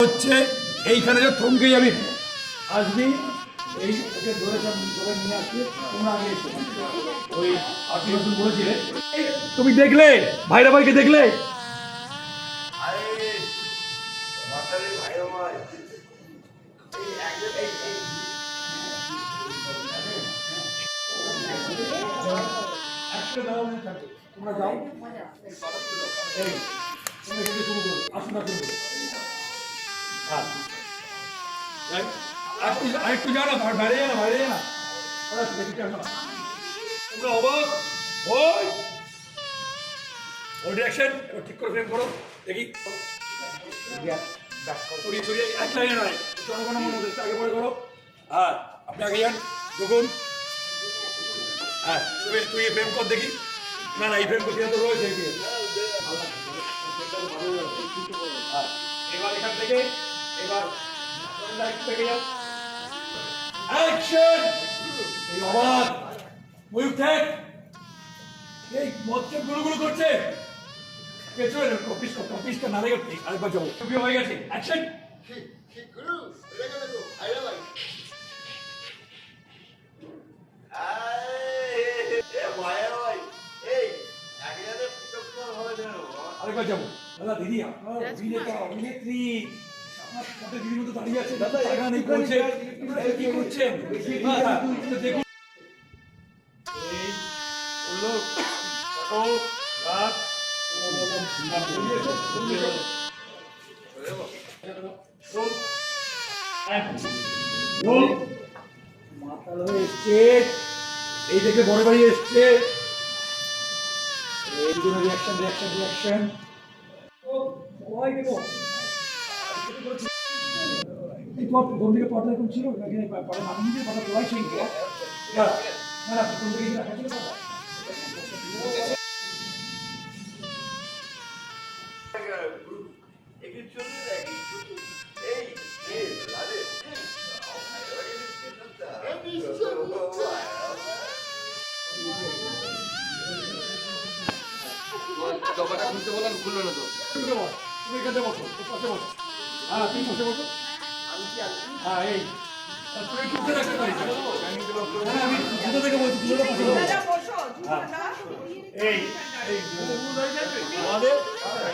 হচ্ছে এইখানে যে থমকে যাবি আসবি। এই ওকে ধরে ধরে নিয়ে আসবে। তোমরা আগে এসো। ওই আপনি বলেছিলে তুমি দেখলে? ভাইরা ভাইকে দেখলে? দাও না থাকবে। তোমরা আসুন হ্যাঁ। আরেকটু যাও না, বাইরে। তোমরা অবাক। ওই। ওর ডিরেকশন ঠিক করে ফ্রেম করো। দেখি। সরিয়ে সরিয়ে এক লাইনে নয় জনগণ মনে হচ্ছে আগে পরে করো। হ্যাঁ আপনি আগে যান দেখুন হ্যাঁ তুই এই ফ্রেম কর দেখি। না না এই ফ্রেম করতে তো রয়েছে এই দিয়ে। হ্যাঁ, এবার এখান থেকে এবার থেকে যাও। অ্যাকশন এই অবাক ময়ূর ঠেক এই মদকে গুলো করছে। পেছনে কপিস কপিসটা না লেগে আরেকবার যাব টুপি হয়ে গেছে। অ্যাকশন আরেকবার যাব দাদা দিদি আপনার অভিনেতা অভিনেত্রী আপনার সাথে দিদির মতো দাঁড়িয়ে আছে দাদা এখানে বলছে কি করছেন? দেখুন। এই বলল রাত মাতাল হয়ে এসছে এই দেখে বড় বাড়ি এসছে এই দুটো রিয়াকশন রিয়াকশন রিয়াকশন ও সবাই দেবো এই পট কোন দিকে পটটা এরকম ছিল নাকি পরে মানুষ নিজের কথা তোলাই কোন কথা তুমি বল। তুমি এখানে বসো পাশে বসো। হ্যাঁ তুমি বসে। বসো হ্যাঁ এই। তুমি একটু রাখতে পারিস হ্যাঁ আমি জুতো থেকে বলছি জুতোটা পাশে বসো। হ্যাঁ। এই এই আমাদের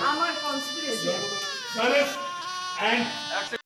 আমার কনস্পিরেসি silence and